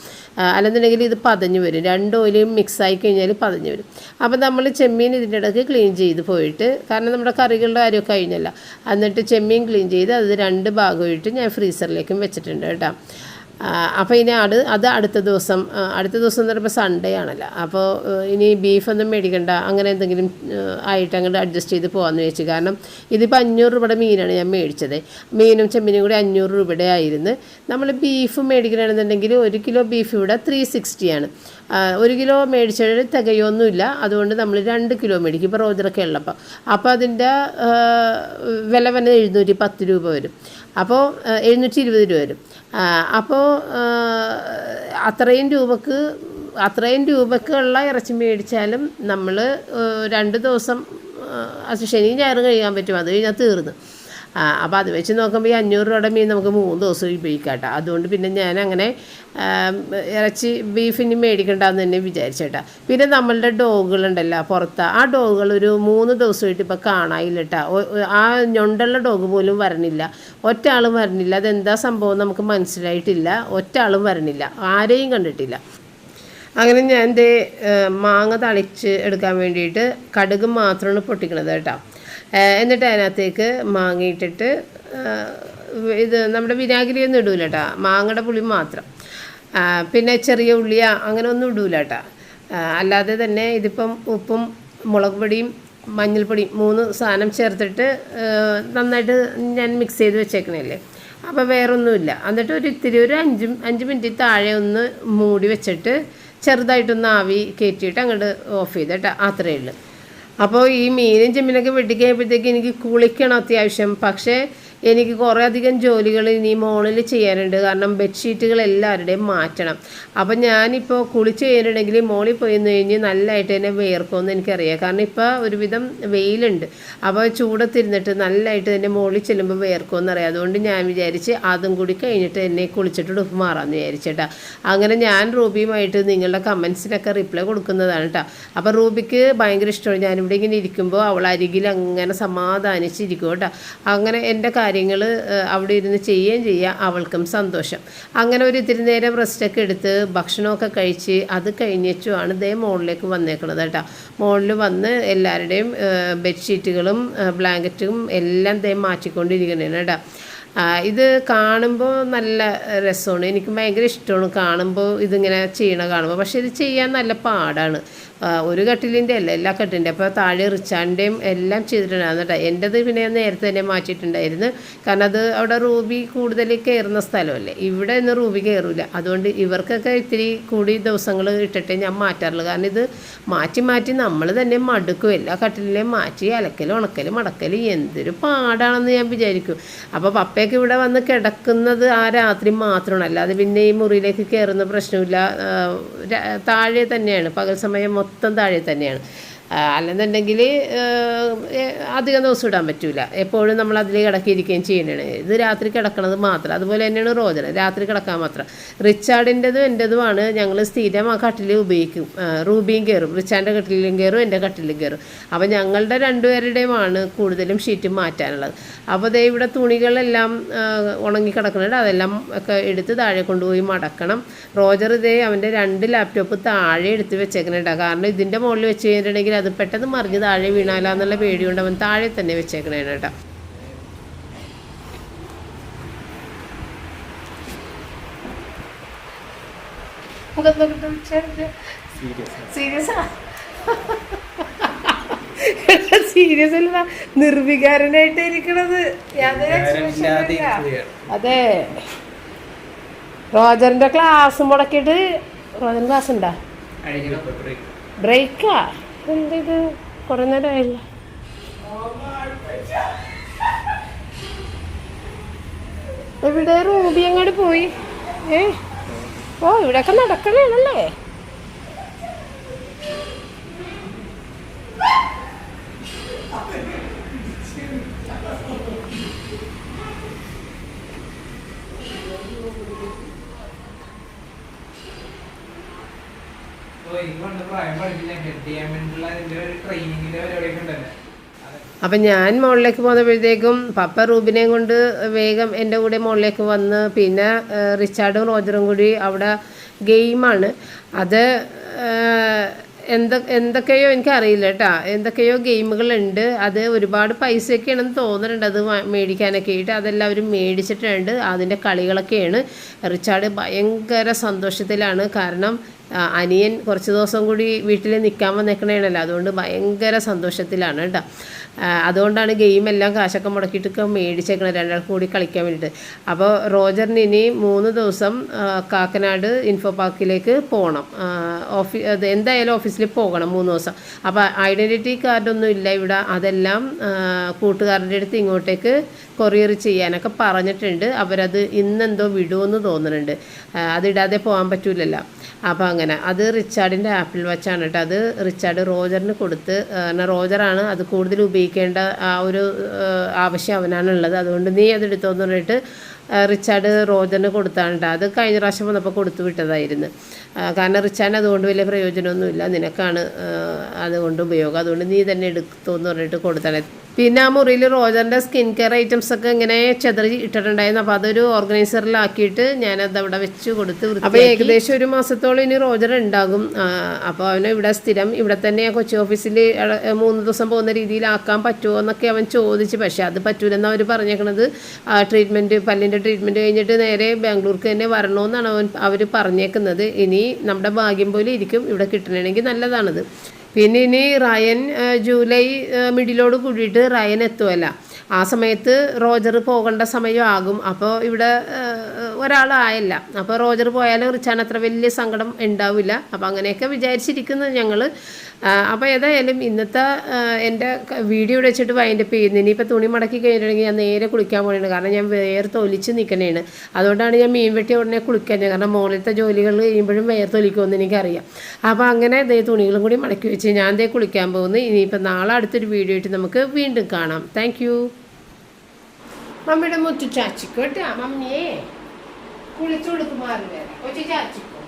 S1: അല്ലെന്നുണ്ടെങ്കിൽ ഇത് പതഞ്ഞ് വരും. രണ്ട് ഓയിലും മിക്സ് ആയി കഴിഞ്ഞാൽ പതഞ്ഞ് വരും. അപ്പോൾ നമ്മൾ ചെമ്മീൻ ഇതിന്റെ ഇടയ്ക്ക് ക്ലീൻ ചെയ്ത് പോയിട്ട് കാരണം നമ്മുടെ കറികളുടെ കാര്യമൊക്കെ കഴിഞ്ഞല്ല. എന്നിട്ട് ചെമ്മീൻ ക്ലീൻ ചെയ്ത് അത് രണ്ട് ഭാഗമായിട്ട് ഞാൻ ഫ്രീസറിലേക്കും വെച്ചിട്ടുണ്ട് കേട്ടോ. അപ്പോൾ ഇനി അത് അത് അടുത്ത ദിവസം അടുത്ത ദിവസം എന്ന് പറയുമ്പോൾ സൺഡേ ആണല്ലോ. അപ്പോൾ ഇനി ബീഫൊന്നും മേടിക്കണ്ട അങ്ങനെ എന്തെങ്കിലും ആയിട്ട് അങ്ങോട്ട് അഡ്ജസ്റ്റ് ചെയ്ത് പോകാമെന്ന് ചോദിച്ചു കാരണം ഇതിപ്പോൾ അഞ്ഞൂറ് രൂപയുടെ മീനാണ് ഞാൻ മേടിച്ചത്. മീനും ചെമ്മീനും കൂടി അഞ്ഞൂറ് രൂപയുടെ ആയിരുന്നു. നമ്മൾ ബീഫ് മേടിക്കണമെന്നുണ്ടെങ്കിൽ ഒരു കിലോ ബീഫ് ഇവിടെ ത്രീ സിക്സ്റ്റിയാണ് ഒരു കിലോ മേടിച്ചത് തികയൊന്നുമില്ല. അതുകൊണ്ട് നമ്മൾ രണ്ട് കിലോ മേടിക്കും. ഇപ്പോൾ റോജറൊക്കെ ഉള്ളപ്പോൾ അപ്പോൾ അതിന്റെ വില വന്നെ എഴുന്നൂറ്റി പത്ത് രൂപ വരും. അപ്പോൾ എഴുന്നൂറ്റി ഇരുപത് രൂപ വരും. അപ്പോൾ അത്രയും രൂപക്ക് അത്രയും രൂപക്കുള്ള ഇറച്ചി മേടിച്ചാലും നമ്മൾ രണ്ട് ദിവസം ശനി ഞായറും കഴിയാൻ പറ്റും. അത് കഴിഞ്ഞാൽ തീർന്നു. അപ്പോൾ അത് വെച്ച് നോക്കുമ്പോൾ ഈ അഞ്ഞൂറ് രൂപയുടെ മീൻ നമുക്ക് മൂന്ന് ദിവസം ഉപയോഗിക്കാം കേട്ടോ അതുകൊണ്ട് പിന്നെ ഞാൻ അങ്ങനെ ഇറച്ചി ബീഫിന് മേടിക്കണ്ടെന്ന് തന്നെ വിചാരിച്ചേട്ടാ. പിന്നെ നമ്മളുടെ ഡോഗുകളുണ്ടല്ലോ പുറത്ത്. ആ ഡോഗുകൾ ഒരു മൂന്ന് ദിവസമായിട്ട് ഇപ്പോൾ കാണാനില്ല കേട്ടോ ആ ഞൊണ്ടുള്ള ഡോഗ് പോലും വരണില്ല. ഒറ്റാളും വരണില്ല. അതെന്താ സംഭവം നമുക്ക് മനസ്സിലായിട്ടില്ല. ഒറ്റാളും വരണില്ല. ആരെയും കണ്ടിട്ടില്ല. അങ്ങനെ ഞാൻ എന്റെ മാങ്ങ തളിച്ച് എടുക്കാൻ വേണ്ടിയിട്ട് കടുക് മാത്രമാണ് പൊട്ടിക്കണത് കേട്ടോ. എന്നിട്ട് അതിനകത്തേക്ക് മാങ്ങ ഇട്ടിട്ട് ഇത് നമ്മുടെ വിനാഗിരിയൊന്നും ഇടൂല കേട്ടോ മാങ്ങയുടെ പുളി മാത്രം. പിന്നെ ചെറിയ ഉള്ളിയ അങ്ങനെ ഒന്നും ഇടൂല കേട്ടോ അല്ലാതെ തന്നെ ഇതിപ്പം ഉപ്പും മുളക് പൊടിയും മഞ്ഞൾപ്പൊടിയും മൂന്ന് സാധനം ചേർത്തിട്ട് നന്നായിട്ട് ഞാൻ മിക്സ് ചെയ്ത് വെച്ചേക്കണല്ലേ. അപ്പോൾ വേറൊന്നുമില്ല. എന്നിട്ട് ഒരു ഇത്തിരി ഒരു അഞ്ച് അഞ്ച് മിനിറ്റ് താഴെ ഒന്ന് മൂടി വെച്ചിട്ട് ചെറുതായിട്ടൊന്ന് ആവി കയറ്റിയിട്ട് അങ്ങോട്ട് ഓഫ് ചെയ്തിട്ട്. അത്രയേ ഉള്ളൂ. അപ്പോൾ ഈ മീനും ചെമ്മീനൊക്കെ വെട്ടിക്കഴിയുമ്പോഴത്തേക്ക് എനിക്ക് കുളിക്കണം അത്യാവശ്യം. പക്ഷേ എനിക്ക് കുറേ അധികം ജോലികൾ ഇനി മോളിൽ ചെയ്യാനുണ്ട്. കാരണം ബെഡ്ഷീറ്റുകൾ എല്ലാവരുടെയും മാറ്റണം. അപ്പം ഞാനിപ്പോൾ കുളിച്ച് കഴിഞ്ഞിട്ടുണ്ടെങ്കിൽ മോളിൽ പോയി നിന്ന് കഴിഞ്ഞ് നല്ലതായിട്ട് തന്നെ വേർക്കുമെന്ന് എനിക്കറിയാം. കാരണം ഇപ്പോൾ ഒരുവിധം വെയിലുണ്ട്. അപ്പോൾ ചൂടത്തിരുന്നിട്ട് നല്ലതായിട്ട് തന്നെ മോളിൽ ചെല്ലുമ്പോൾ വേർക്കുമെന്ന് അറിയാം. അതുകൊണ്ട് ഞാൻ വിചാരിച്ച് അതും കൂടി കഴിഞ്ഞിട്ട് എന്നെ കുളിച്ചിട്ട് ഉടുപ്പ് മാറാമെന്ന് വിചാരിച്ചേട്ടാ അങ്ങനെ ഞാൻ റൂബിയുമായിട്ട് നിങ്ങളുടെ കമൻസിനൊക്കെ റിപ്ലൈ കൊടുക്കുന്നതാണ് കേട്ടോ. അപ്പോൾ റൂബിക്ക് ഭയങ്കര ഇഷ്ടമാണ്. ഞാനിവിടെ ഇങ്ങനെ ഇരിക്കുമ്പോൾ അവൾ അരികിൽ അങ്ങനെ സമാധാനിച്ചിരിക്കും കേട്ടോ. അങ്ങനെ എന്റെ കാര്യങ്ങൾ അവിടെ ഇരുന്ന് ചെയ്യുകയും ചെയ്യുക അവൾക്കും സന്തോഷം. അങ്ങനെ ഒരു ഇത്തിരി നേരം റെസ്റ്റൊക്കെ എടുത്ത് ഭക്ഷണമൊക്കെ കഴിച്ച് അത് കഴിഞ്ഞേച്ചുമാണ് ദേ മോളിലേക്ക് വന്നേക്കുന്നത് കേട്ടോ. മോളിൽ വന്ന് എല്ലാവരുടെയും ബെഡ്ഷീറ്റുകളും ബ്ലാങ്കറ്റും എല്ലാം ദേ മാറ്റിക്കൊണ്ടിരിക്കുന്നതാണ് കേട്ടോ. ഇത് കാണുമ്പോൾ നല്ല രസമാണ്. എനിക്ക് ഭയങ്കര ഇഷ്ടമാണ് കാണുമ്പോൾ ഇതിങ്ങനെ ചെയ്യണ കാണുമ്പോൾ പക്ഷേ ഇത് ചെയ്യാൻ നല്ല പാടാണ്. ഒരു കട്ടിലിന്റെ അല്ല എല്ലാ കട്ടിലിന്റെ അപ്പോൾ താഴെ റിച്ചാന്റെയും എല്ലാം ചെയ്തിട്ടുണ്ടായിരുന്നു കേട്ടോ എന്റെത് പിന്നെ നേരത്തെ തന്നെ മാറ്റിയിട്ടുണ്ടായിരുന്നു. കാരണം അത് അവിടെ റൂബി കൂടുതൽ കയറുന്ന സ്ഥലമല്ലേ? ഇവിടെ ഇന്ന് റൂബി കയറില്ല അതുകൊണ്ട് ഇവർക്കൊക്കെ ഇത്തിരി കൂടി ദിവസങ്ങൾ ഇട്ടിട്ടേ ഞാൻ മാറ്റാറുള്ളൂ. കാരണം ഇത് മാറ്റി മാറ്റി നമ്മൾ തന്നെ മടുക്കും. എല്ലാ കട്ടിലിനെയും മാറ്റി അലക്കലും ഉണക്കലും മടക്കലും എന്തൊരു പാടാണെന്ന് ഞാൻ വിചാരിക്കും. അപ്പോൾ പപ്പയൊക്കെ ഇവിടെ വന്ന് കിടക്കുന്നത് ആ രാത്രി മാത്രമാണ്. അല്ലാതെ പിന്നെ ഈ മുറിയിലേക്ക് കയറുന്ന പ്രശ്നമില്ല. താഴെ തന്നെയാണ്. പകൽ സമയം മൊത്തം താഴെ തന്നെയാണ് ആ, അല്ലെന്നുണ്ടെങ്കിൽ അധികം ദിവസം ഇടാൻ പറ്റില്ല എപ്പോഴും നമ്മൾ അതിൽ കിടക്കിയിരിക്കുകയും ചെയ്യണേ. ഇത് രാത്രി കിടക്കണത് മാത്രം. അതുപോലെ തന്നെയാണ് റോജന രാത്രി കിടക്കാൻ മാത്രം. റിച്ചാർഡിന്റെതും എന്റെതുമാണ്. ഞങ്ങൾ സ്ഥിരം ആ കട്ടിൽ ഉപയോഗിക്കും. റൂബിയും കയറും. റിച്ചാന്റെ കട്ടിലും കയറും എന്റെ കട്ടിലും കയറും. അപ്പോൾ ഞങ്ങളുടെ രണ്ടുപേരുടെയുമാണ് കൂടുതലും ഷീറ്റ് മാറ്റാനുള്ളത്. അപ്പോൾ ദേ ഇവിടെ തുണികളെല്ലാം ഉണങ്ങി കിടക്കുന്നുണ്ട്. അതെല്ലാം ഒക്കെ എടുത്ത് താഴെ കൊണ്ടുപോയി മടക്കണം. റോജർ ഇതേ അവന്റെ രണ്ട് ലാപ്ടോപ്പ് താഴെ എടുത്ത് വെച്ചേക്കണേട്ടാ കാരണം ഇതിന്റെ മുകളിൽ വെച്ച് കഴിഞ്ഞിട്ടുണ്ടെങ്കിൽ അത് പെട്ടെന്ന് മറിഞ്ഞ് താഴെ വീണാലാന്നുള്ള പേടി കൊണ്ട് അവൻ താഴെ തന്നെ വെച്ചേക്കണേ കേട്ടോ. സീരിയസ് സീരിയസ് അല്ല നിർവികാരനായിട്ട് ഇരിക്കണത്. യാതൊരു expression ഇല്ല. അതെ. റോജറിന്റെ ക്ലാസ് മുടക്കിട്ട് റോജൻ ക്ലാസ് ഉണ്ടാ? ബ്രേക്കാ എന്തിത്? കുറെ നേരമായില്ല എവിടെ റൂബി അങ്ങോട്ട് പോയി? ഏ? ഓ ഇവിടെയൊക്കെ നടക്കണേണല്ലേ? അപ്പം ഞാൻ മുകളിലേക്ക് പോന്നപ്പോഴത്തേക്കും പപ്പ റൂബിനെയും കൊണ്ട് വേഗം എന്റെ കൂടെ മുകളിലേക്ക് വന്ന് പിന്നെ റിച്ചാർഡും റോജറും കൂടി അവിടെ ഗെയിമാണ്. അത് എന്ത എന്തൊക്കെയോ എനിക്കറിയില്ല കേട്ടോ. എന്തൊക്കെയോ ഗെയിമുകളുണ്ട്. അത് ഒരുപാട് പൈസയൊക്കെയാണെന്ന് തോന്നുന്നുണ്ട്. അത് മേടിക്കാനൊക്കെ ആയിട്ട് അതെല്ലാവരും മേടിച്ചിട്ടുണ്ട്. അതിന്റെ കളികളൊക്കെയാണ്. റിച്ചാർഡ് ഭയങ്കര സന്തോഷത്തിലാണ്. കാരണം അനിയൻ കുറച്ച് ദിവസം കൂടി വീട്ടിൽ നിൽക്കാൻ വന്നേക്കണേണല്ലോ. അതുകൊണ്ട് ഭയങ്കര സന്തോഷത്തിലാണ് കേട്ടോ. അതുകൊണ്ടാണ് ഗെയിം എല്ലാം കാശൊക്കെ മുടക്കിയിട്ടൊക്കെ മേടിച്ചേക്കണത് രണ്ടാൾ കൂടി കളിക്കാൻ വേണ്ടിയിട്ട്. അപ്പോൾ റോജറിന് ഇനി മൂന്ന് ദിവസം കാക്കനാട് ഇൻഫോ പാർക്കിലേക്ക് പോകണം ഓഫീ എന്തായാലും ഓഫീസിൽ പോകണം മൂന്ന് ദിവസം. അപ്പോൾ ഐഡന്റിറ്റി കാർഡൊന്നും ഇല്ല ഇവിടെ. അതെല്ലാം കൂട്ടുകാരുടെ അടുത്ത് ഇങ്ങോട്ടേക്ക് കൊറിയർ ചെയ്യാനൊക്കെ പറഞ്ഞിട്ടുണ്ട്. അവരത് ഇന്നെന്തോ വിടുമെന്ന് തോന്നുന്നുണ്ട്. അതിടാതെ പോകാൻ പറ്റൂലല്ലോ. അപ്പോൾ അങ്ങനെ അത് റിച്ചാർഡിന്റെ ആപ്പിൾ വാച്ചാണ് കേട്ടോ. അത് റിച്ചാർഡ് റോജറിന് കൊടുത്ത് റോജറാണ് അത് കൂടുതൽ ഉപയോഗിക്കേണ്ട ആ ഒരു ആവശ്യം അവനാണുള്ളത്. അതുകൊണ്ട് നീ അതെടുത്തോന്ന് പറഞ്ഞിട്ട് റിച്ചാർഡ് റോജന് കൊടുത്താണ്ട്. അത് കഴിഞ്ഞ പ്രാവശ്യം വന്നപ്പോൾ കൊടുത്തു വിട്ടതായിരുന്നു. കാരണം റിച്ചാർഡിന് അതുകൊണ്ട് വലിയ പ്രയോജനമൊന്നുമില്ല. നിനക്കാണ് അതുകൊണ്ട് ഉപയോഗം. അതുകൊണ്ട് നീ തന്നെ എടുത്തോന്ന് പറഞ്ഞിട്ട് കൊടുത്താണ് പിന്നെ ആ മുറിയിൽ റോജറിന്റെ സ്കിൻ കെയർ ഐറ്റംസ് ഒക്കെ ഇങ്ങനെ ചെതറി ഇട്ടിട്ടുണ്ടായിരുന്നു. അപ്പോൾ അതൊരു ഓർഗനൈസറിലാക്കിയിട്ട് ഞാനത് അവിടെ വെച്ച് കൊടുത്ത് അപ്പോൾ ഏകദേശം ഒരു മാസത്തോളം ഇനി റോജർ ഉണ്ടാകും. അപ്പോൾ അവന് ഇവിടെ സ്ഥിരം ഇവിടെ തന്നെ കൊച്ചി ഓഫീസിൽ മൂന്ന് ദിവസം പോകുന്ന രീതിയിലാക്കാൻ പറ്റുമോ എന്നൊക്കെ അവൻ ചോദിച്ചു. പക്ഷേ അത് പറ്റൂലെന്ന് അവർ പറഞ്ഞേക്കണത്. ട്രീറ്റ്മെന്റ് പല്ലിന്റെ ട്രീറ്റ്മെന്റ് കഴിഞ്ഞിട്ട് നേരെ ബാംഗ്ലൂർക്ക് തന്നെ വരണമെന്നാണ് അവൻ അവർ പറഞ്ഞേക്കുന്നത്. ഇനി നമ്മുടെ ഭാഗ്യം പോലെ ഇരിക്കും. ഇവിടെ കിട്ടണമെങ്കിൽ നല്ലതാണത്. പിന്നെ ഇനി റയൻ ജൂലൈ മിഡിലോട് കൂടിയിട്ട് റയൻ എത്തുമല്ല ആ സമയത്ത് റോജർ പോകേണ്ട സമയമാകും അപ്പോൾ ഇവിടെ ഒരാളായല്ല. അപ്പോൾ റോജർ പോയാലും റിച്ചാൻ അത്ര വലിയ സങ്കടം ഉണ്ടാവില്ല. അപ്പോൾ അങ്ങനെയൊക്കെ വിചാരിച്ചിരിക്കുന്നത് ഞങ്ങൾ അപ്പോൾ ഏതായാലും ഇന്നത്തെ എന്റെ വീഡിയോ വെച്ചിട്ട് വൈൻഡ് അപ്പ് ചെയ്യുന്നു ഇനിയിപ്പോൾ തുണി മടക്കി കഴിഞ്ഞിട്ടുണ്ടെങ്കിൽ ഞാൻ നേരെ കുളിക്കാൻ പോകണേണ് കാരണം ഞാൻ വേർത്തൊലിച്ച് നിൽക്കണേണ് അതുകൊണ്ടാണ് ഞാൻ മീൻ വെട്ടിയ ഉടനെ കുളിക്കാൻ കാരണം മോളിലത്തെ ജോലികൾ കഴിയുമ്പോഴും വേർത്തൊലിക്കുമെന്ന് എനിക്കറിയാം. അപ്പോൾ അങ്ങനെ ദേ തുണികളും കൂടി മടക്കി വെച്ച് ഞാൻ ദേ കുളിക്കാൻ പോകുന്നു. ഇനിയിപ്പോൾ നാളെ അടുത്തൊരു വീഡിയോ ആയിട്ട് നമുക്ക് വീണ്ടും കാണാം. താങ്ക് യു മമ്മിയുടെ മുത്തു ചാച്ചിക്കോ കേട്ടാ. മമ്മിയെ ഒറ്റ ചാച്ചിക്കോ.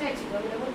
S1: ചാച്ചിക്കോ ചാച്ചിക്കോ